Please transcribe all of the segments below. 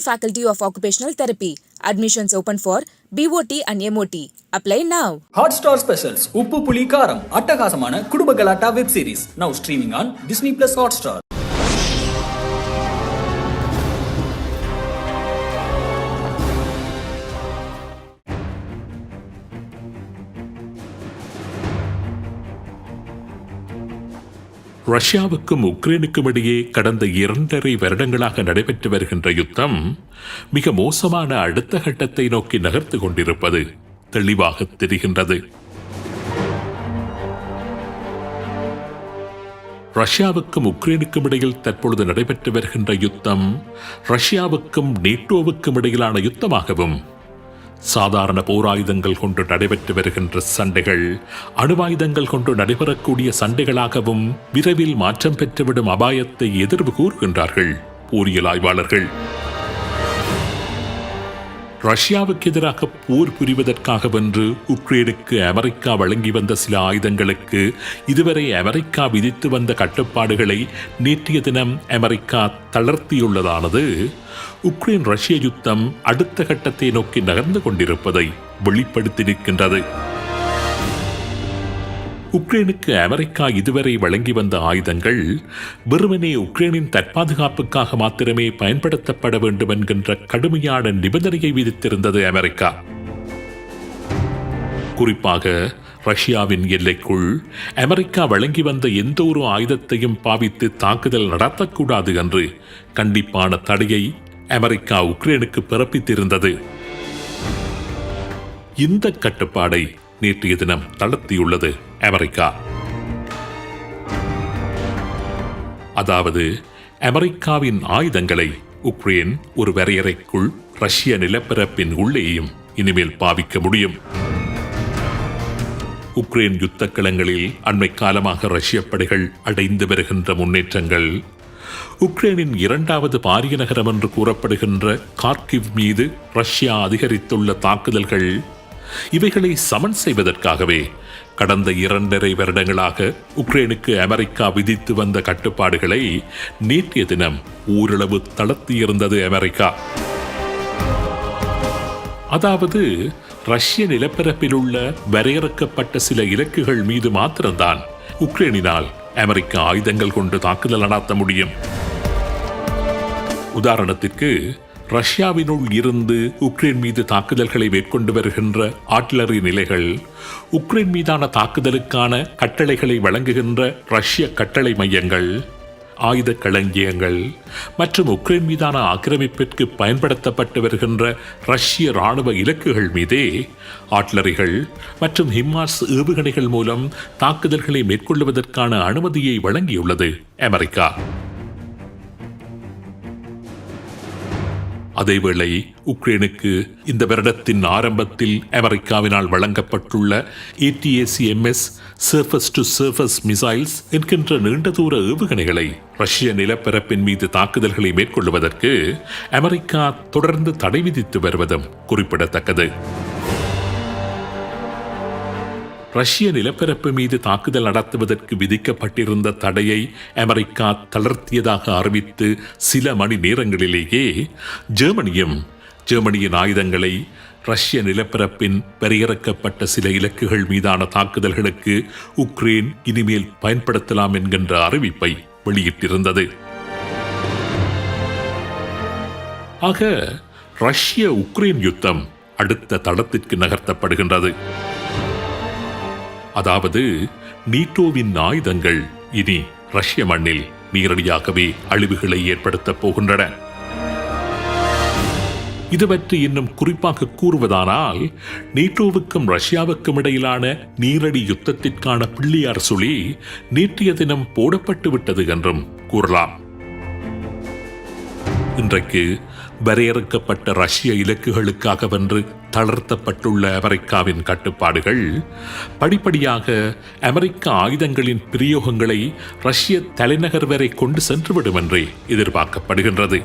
Faculty of Occupational Therapy. Admissions open for BOT and MOT. Apply now. Hotstar specials Uppu Puli Karam, Attakasamana Kuduba Galata web series now streaming on Disney Plus Hotstar. ரஷ்யாவுக்கும் உக்ரைனுக்கும் இடையே கடந்த இரண்டரை வருடங்களாக நடைபெற்று வருகின்ற யுத்தம் மிக மோசமான அடுத்த கட்டத்தை நோக்கி நகர்த்து கொண்டிருப்பது தெளிவாக தெரிகின்றது. ரஷ்யாவுக்கும் உக்ரைனுக்கும் இடையில் தற்பொழுது நடைபெற்று வருகின்ற யுத்தம் ரஷ்யாவுக்கும் நேட்டோவுக்கும் இடையிலான யுத்தமாகவும் சாதாரண போராயுதங்கள் கொண்டு நடைபெற்று வருகின்ற சண்டைகள் அணுவாயுதங்கள் கொண்டு நடைபெறக்கூடிய சண்டைகளாகவும் விரைவில் மாற்றம் பெற்றுவிடும் அபாயத்தை எதிர்வு கூறுகின்றார்கள் போரியல் ஆய்வாளர்கள். ரஷ்யாவுக்கு எதிராக போர் புரிவதற்காக வென்று உக்ரைனுக்கு அமெரிக்கா வழங்கி வந்த சில ஆயுதங்களுக்கு இதுவரை அமெரிக்கா விதித்து வந்த கட்டுப்பாடுகளை நேற்றைய தினம் அமெரிக்கா தளர்த்தியுள்ளதானது? உக்ரைன் ரஷ்ய யுத்தம் அடுத்த கட்டத்தை நோக்கி நகர்ந்து கொண்டிருப்பதை வெளிப்படுத்தி நிற்கின்றது உக்ரைனுக்கு அமெரிக்கா இதுவரை வழங்கி வந்த ஆயுதங்கள் வெறுமனே உக்ரைனின் தற்பாதுகாப்புக்காக மாத்திரமே பயன்படுத்தப்பட வேண்டும் என்கின்ற கடுமையான நிபந்தனையை விதித்திருந்தது அமெரிக்கா. குறிப்பாக ரஷ்யாவின் எல்லைக்குள் அமெரிக்கா வழங்கி வந்த எந்த ஒரு ஆயுதத்தையும் பாவித்து தாக்குதல் நடத்தக்கூடாது என்று கண்டிப்பான தடையை அமெரிக்கா உக்ரைனுக்கு பிறப்பித்திருந்தது. இந்த கட்டுப்பாடை நேற்றைய தினம் தளர்த்தியுள்ளது அமெரிக்கா. அதாவது அமெரிக்காவின் ஆயுதங்களை உக்ரைன் ஒரு வரையறைக்குள் ரஷ்ய நிலப்பரப்பின் உள்ளேயும் இனிமேல் பாவிக்க முடியும். உக்ரைன் யுத்த களங்களில் அண்மை காலமாக ரஷ்ய படைகள் அடைந்து வருகின்ற முன்னேற்றங்கள் உக்ரைனின் இரண்டாவது பாரிய நகரம் என்று கூறப்படுகின்ற கார்கிவ் மீது ரஷ்யா அதிகரித்துள்ள தாக்குதல்கள் இவைகளை சமன் செய்வதற்காகவே கடந்த இரண்டரை வருடங்களாக உக்ரைனுக்கு அமெரிக்கா விதித்து வந்த கட்டுப்பாடுகளை நேற்றைய தினம் ஓரளவு தளர்த்தியிருந்தது அமெரிக்கா. அதாவது ரஷ்ய நிலப்பரப்பில் உள்ள வரையறுக்கப்பட்ட சில இலக்குகள் மீது மாத்திரம்தான் உக்ரைனினால் அமெரிக்கா ஆயுதங்கள் கொண்டு தாக்குதல் நடத்த முடியும். உதாரணத்திற்கு ரஷ்யாவினுள் இருந்து உக்ரைன் மீது தாக்குதல்களை மேற்கொண்டு வருகின்ற ஆட்லரி நிலைகள் உக்ரைன் மீதான தாக்குதலுக்கான கட்டளைகளை வழங்குகின்ற ரஷ்ய கட்டளை மையங்கள் ஆயுத களஞ்சியங்கள் மற்றும் உக்ரைன் மீதான ஆக்கிரமிப்பிற்கு பயன்படுத்தப்பட்டு வருகின்ற ரஷ்ய இராணுவ இலக்குகள் மீதே ஆட்லரிகள் மற்றும் ஹிம்மாஸ் ஏவுகணைகள் மூலம் தாக்குதல்களை மேற்கொள்வதற்கான அனுமதியை வழங்கியுள்ளது அமெரிக்கா. அதேவேளை உக்ரைனுக்கு இந்த வருடத்தின் ஆரம்பத்தில் அமெரிக்காவினால் வழங்கப்பட்டுள்ள ATACMS surface to surface missiles என்கின்ற நீண்ட தூர ஏவுகணைகளை ரஷ்ய நிலப்பரப்பின் மீது தாக்குதல்களை மேற்கொள்வதற்கு அமெரிக்கா தொடர்ந்து தடை விதித்து வருவதும் குறிப்பிடத்தக்கது. ரஷ்ய நிலப்பரப்பு மீது தாக்குதல் நடத்துவதற்கு விதிக்கப்பட்டிருந்த தடையை அமெரிக்கா தளர்த்தியதாக அறிவித்து சில மணி நேரங்களிலேயே ஜெர்மனியும் ஜெர்மனியின் ஆயுதங்களை ரஷ்ய நிலப்பரப்பின் வரையறுக்கப்பட்ட சில இலக்குகள் மீதான தாக்குதல்களுக்கு உக்ரைன் இனிமேல் பயன்படுத்தலாம் என்கின்ற அறிவிப்பை வெளியிட்டிருந்தது. ஆக ரஷ்ய உக்ரைன் யுத்தம் அடுத்த தளத்திற்கு நகர்த்தப்படுகின்றது. அதாவது நீட்டோவின் ஆயுதங்கள் இனி ரஷ்ய மண்ணில் நேரடியாகவே அழிவுகளை ஏற்படுத்தப் போகின்றன. இது பற்றி இன்னும் குறிப்பாக கூறுவதானால் நேட்டோவுக்கும் ரஷ்யாவுக்கும் இடையிலான நீரடி யுத்தத்திற்கான பிள்ளையார் சுழி நேற்றைய தினம் போடப்பட்டு விட்டது என்றும் கூறலாம். இன்றைக்கு வரையறுக்கப்பட்ட ரஷ்ய இலக்குகளுக்காக வென்று தளர்த்தப்பட்டுள்ள அமெரிக்காவின் கட்டுப்பாடுகள் படிப்படியாக அமெரிக்க ஆயுதங்களின் பிரயோகங்களை ரஷ்ய தலைநகர் வரை கொண்டு சென்றுவிடும் என்றே எதிர்பார்க்கப்படுகின்றது.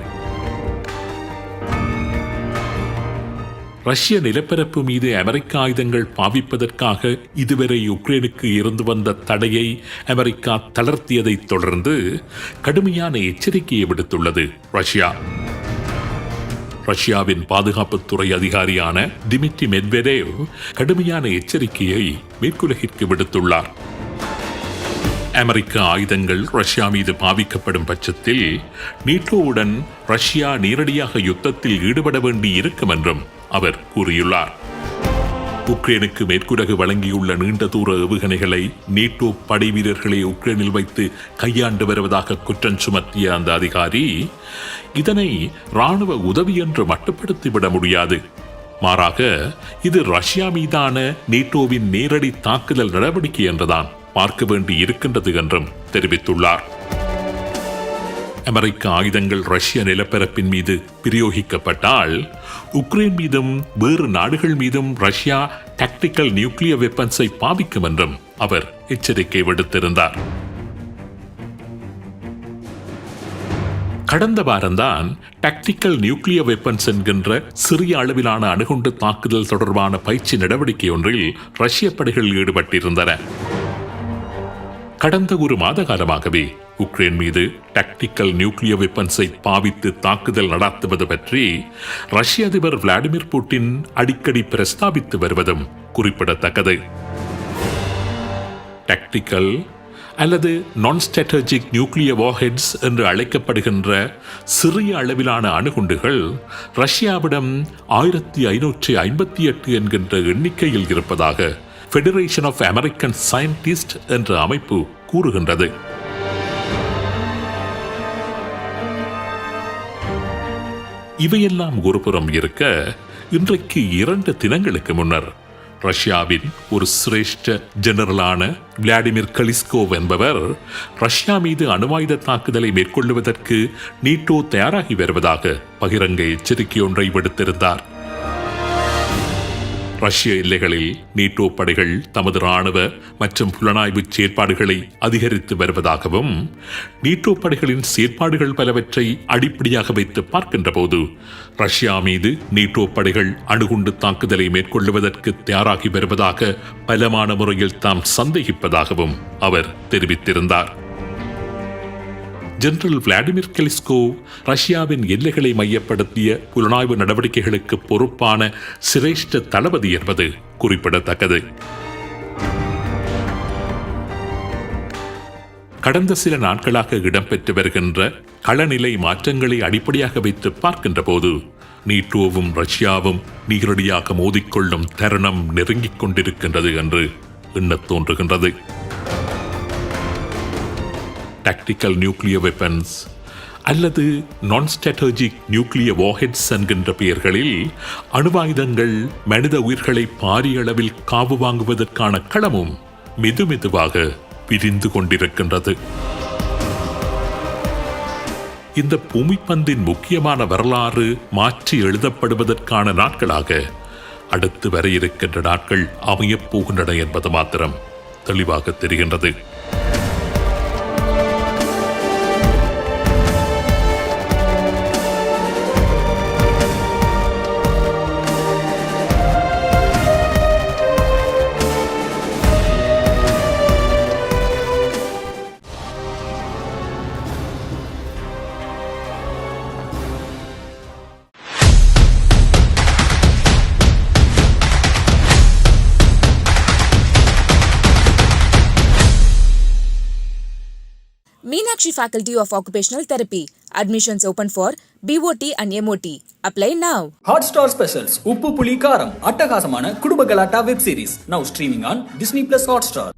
ரஷ்ய நிலப்பரப்பு மீது அமெரிக்க ஆயுதங்கள் பாவிப்பதற்காக இதுவரை உக்ரைனுக்கு இருந்து வந்த தடையை அமெரிக்கா தளர்த்தியதைத் தொடர்ந்து கடுமையான எச்சரிக்கையை விடுத்துள்ளது ரஷ்யா. ரஷ்யாவின் பாதுகாப்புத்துறை அதிகாரியான டிமிட்ரி மெட்வெடேவ் கடுமையான எச்சரிக்கையை மேற்குலகிற்கு விடுத்துள்ளார். அமெரிக்க ஆயுதங்கள் ரஷ்யா மீது பாவிக்கப்படும் பட்சத்தில் நீட்டோவுடன் ரஷ்யா நேரடியாக யுத்தத்தில் ஈடுபட வேண்டி இருக்கும் என்றும் அவர் கூறியுள்ளார். உக்ரைனுக்கு மேற்குலகு வழங்கியுள்ள நீண்ட தூர ஏவுகணைகளை நேட்டோ படை வீரர்களை உக்ரைனில் வைத்து கையாண்டு வருவதாக குற்றம் சுமத்திய அந்த அதிகாரி இதனை ராணுவ உதவி என்று மட்டுப்படுத்திவிட முடியாது. மாறாக இது ரஷ்யா மீதான நேட்டோவின் நேரடி தாக்குதல் நடவடிக்கை என்றுதான் பார்க்க வேண்டி இருக்கின்றது என்றும் தெரிவித்துள்ளார். அமெரிக்க ஆயுதங்கள் ரஷ்ய நிலப்பரப்பின் மீது பிரயோகிக்கப்பட்டால் உக்ரைன் மீதும் வேறு நாடுகள் மீதும் ரஷ்யா டாக்டிக்கல் நியூக்ளியர் வெப்பன்ஸை பாவிக்கும் என்றும் அவர் எச்சரிக்கை விடுத்திருந்தார். கடந்த வாரம்தான் டாக்டிக்கல் நியூக்ளியர் வெப்பன்ஸ் என்கின்ற சிறிய அளவிலான அணுகுண்டு தாக்குதல் தொடர்பான பயிற்சி நடவடிக்கை ஒன்றில் ரஷ்ய படைகள் ஈடுபட்டிருந்தன. கடந்த ஒரு மாத காலமாகவே உக்ரைன் மீது டாக்டிக்கல் நியூக்ளியர் வெப்பன்ஸை பாவித்து தாக்குதல் நடத்துவது பற்றி ரஷ்ய அதிபர் விளாடிமிர் புட்டின் அடிக்கடி பிரஸ்தாபித்து வருவதும் குறிப்பிடத்தக்கது. டாக்டிக்கல் அல்லது நான் ஸ்ட்ராட்டஜிக் நியூக்ளியர் வார்ஹெட்ஸ் என்று அழைக்கப்படுகின்ற சிறிய அளவிலான அணுகுண்டுகள் ரஷ்யாவிடம் ஆயிரத்தி ஐநூற்றி ஐம்பத்தி எட்டு என்கின்ற எண்ணிக்கையில் இருப்பதாக ஃபெடரேஷன் ஆஃப் அமெரிக்கன் சயின்டிஸ்ட் என்ற அமைப்பு கூறுகின்றது. இவையெல்லாம் ஒருபுறம் இருக்க இன்றைக்கு இரண்டு தினங்களுக்கு முன்னர் ரஷ்யாவின் ஒரு சிரேஷ்ட ஜெனரலான விளாடிமிர் கலிஸ்கோவ் என்பவர் ரஷ்யா மீது அணுவாயுத தாக்குதலை மேற்கொள்ளுவதற்கு நீட்டோ தயாராகி வருவதாக பகிரங்க எச்சரிக்கை ஒன்றை விடுத்திருந்தார். ரஷ்ய எல்லைகளில் நீட்டோ படைகள் தமது ராணுவ மற்றும் புலனாய்வு செயற்பாடுகளை அதிகரித்து வருவதாகவும் நீட்டோ படைகளின் செயற்பாடுகள் பலவற்றை அடிப்படையாக வைத்து பார்க்கின்ற போது ரஷ்யா மீது நீட்டோ படைகள் அணுகுண்டு தாக்குதலை மேற்கொள்ளுவதற்கு தயாராகி வருவதாக பலமான முறையில் தாம் சந்தேகிப்பதாகவும் அவர் தெரிவித்திருந்தார். ஜெனரல் விளாடிமிர் கெலிஸ்கோ ரஷ்யாவின் எல்லைகளை மையப்படுத்திய புலனாய்வு நடவடிக்கைகளுக்கு பொறுப்பான சிரேஷ்ட தளபதி என்பது குறிப்பிடத்தக்கது. கடந்த சில நாட்களாக இடம்பெற்று வருகின்ற களநிலை மாற்றங்களை அடிப்படையாக வைத்து பார்க்கின்ற போது நீட்டோவும் ரஷ்யாவும் நேரடியாக மோதிக்கொள்ளும் தருணம் நெருங்கிக் கொண்டிருக்கின்றது என்று எண்ணத் தோன்றுகின்றது. டாக்டிக்கல் நியூக்ளியர் வெப்பன்ஸ் அல்லது நான் ஸ்ட்ராட்டஜிக் நியூக்ளியர் வார்ஹெட்ஸ் என்கின்ற பெயர்களில் அணுவாயுதங்கள் மனித உயிர்களை பாரிய அளவில் காவு வாங்குவதற்கான களமும் மெது மெதுவாக விரிந்து கொண்டிருக்கின்றது. இந்த பூமிப்பந்தின் முக்கியமான வரலாறு மாற்றி எழுதப்படுவதற்கான நாட்களாக அடுத்து வர இருக்கின்ற நாட்கள் அமையப் போகின்றன என்பது மாத்திரம் தெளிவாக தெரிகின்றது. Meenakshi Faculty of Occupational Therapy. Admissions open for BOT and MOT. Apply now. Hotstar specials Uppu Puli Kaaram அட்டகாசமான குடும்ப கலாட்டா web series now streaming on Disney plus Hotstar